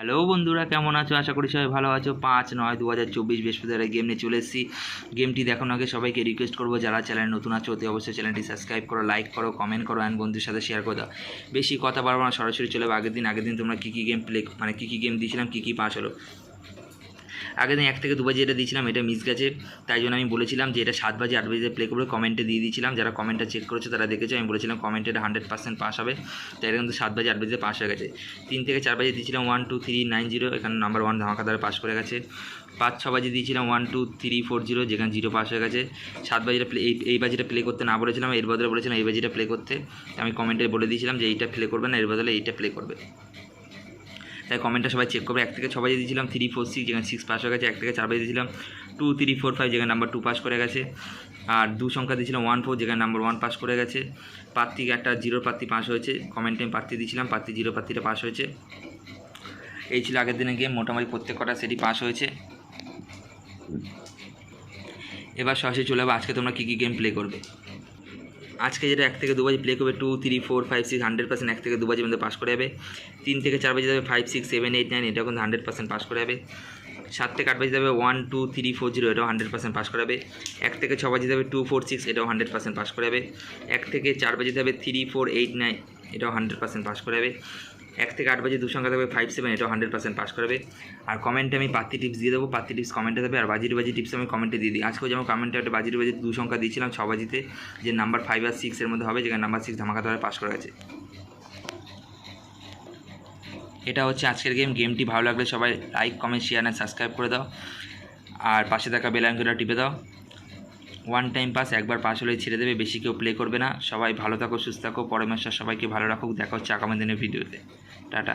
Hello বন্ধুরা, কেমন আছো? আশা করি সবাই ভালো আছো। পাঁচ নয় দু হাজার চব্বিশ বৃহস্পতিবার গেম নিয়ে চলে এসেছি। গেমটি দেখানোর আগে সবাইকে রিকোয়েস্ট করব, যারা চ্যানেল নতুন আছো, অতি অবশ্যই চ্যানেলটি সাবস্ক্রাইব করো লাইক করো কমেন্ট করো অ্যান্ড বন্ধুর সাথে শেয়ার করে দাও। বেশি কথা বাড়বো না, সরাসরি চলে আগের দিন আগের দিন তোমরা কী কী গেম প্লে মানে কী কী গেম দিয়েছিলাম, কী কী পাস হলো? আগের দিন এক থেকে দু বাজে এটা দিয়েছিলাম, এটা মিস গেছে। তাই জন্য আমি বলেছিলাম যে এটা সাত বাজে, আট বাজে প্লে করবে কমেন্টে দিয়ে দিয়েছিলাম। যারা কমেন্টটা চেক করেছে, তারা দেখেছে, আমি বলেছিলাম কমেন্টে এটা হান্ড্রেড পার্সেন্ট পাস হবে। তাই এটা কিন্তু সাত বাজে, আট বাজে পাস হয়ে গেছে। তিন থেকে চার বাজে দিয়েছিলাম one two three nine zero এখানে নাম্বার ওয়ান ধামাকাদারে পাস করে গেছে। পাঁচ, ছ বাজে দিয়েছিলাম one two three four zero যেখানে জিরো পাস হয়ে গেছে। সাত বাজেটা প্লে এই বাজিটা প্লে করতে না বলেছিলাম, এর বদলে বলেছিলাম এই বাজিটা প্লে করতে। আমি কমেন্টে বলে দিয়েছিলাম যে এইটা প্লে করবে না, এর বদলে এইটা প্লে করবে। তাই কমেন্টটা সবাই চেক করবে। এক থেকে ছ বাজে দিয়েছিলাম থ্রি ফোর সিক্স যেখানে সিক্স পাস হয়ে গেছে, এক থেকে চার বাজে দিয়েছিলাম টু থ্রি ফোর ফাইভ যেখানে নাম্বার টু পাস করে গেছে। আর দু সংখ্যা দিয়েছিলাম ওয়ান ফোর যেখানে নাম্বার ওয়ান পাস করে গেছে। প্রার্থী একটা জিরো প্রার্থী পাস হয়েছে। কমেন্টে আমি প্রার্থী দিয়েছিলাম, প্রার্থী জিরো প্রার্থীটা পাস হয়েছে। এই ছিল আগের দিনে গেম মোটামুটি প্রত্যেক কটা সেটি পাস হয়েছে। এবার সরাসরি চলে যাব, আজকে তোমরা কী কী গেম প্লে করবে? আজকে যেটা এক থেকে দু বাজে প্লে করবে two three four five six hundred percent এক থেকে দু বাজে মধ্যে পাস করে যাবে। তিন থেকে চার বাজে যাবে five six seven eight nine এটা কিন্তু হান্ড্রেড পার্সেন্ট পাস করে যাবে। সাত থেকে আট বাজে যাবে one two three four zero এটাও হান্ড্রেড পার্সেন্ট পাস করাবে এক থেকে ছ বাজে যাবে টু ফোর সিক্স এটাও হান্ড্রেড পার্সেন্ট পাস করাবে এক থেকে চার বাজে যাবে থ্রি ফোর এইট নাইন এটাও হান্ড্রেড পার্সেন্ট পাস করাবে এক থেকে আট বাজে দু সংখ্যা থাকবে ফাইভ সেভেন এটাও হান্ড্রেড পার্সেন্ট পাস করবে। আর কমেন্টে আমি পাত্তি টিপস দিয়ে দেবো পাত্তি টিপস কমেন্টে দেবে আর বাজির বাজি টিপস আমি কমেন্টে দিয়ে দিই। আজকেও যেমন কমেন্টে একটা বাজির বাজি দু সংখ্যা দিয়েছিলাম, ছ বাজিতে, যে নাম্বার ফাইভ আর সিক্সের মধ্যে হবে, যেখানে নাম্বার সিক্স ধামাকা ধরে পাস করে গেছে এটা হচ্ছে আজকের গেম গেমটি ভালো লাগলে সবাই like comment share and subscribe করে দাও। আর পাশে থাকা বেল আইকনটা টিপে দাও। ওয়ান টাইম পাস একবার পাস হলেই ছেড়ে দেবে, বেশি কেউ প্লে করবে না। সবাই ভালো থাকো, সুস্থ থাকো পরমেশ্বর সবাইকে ভালো রাখুক। দেখা হচ্ছে আগামী দিনের ভিডিওতে টাটা।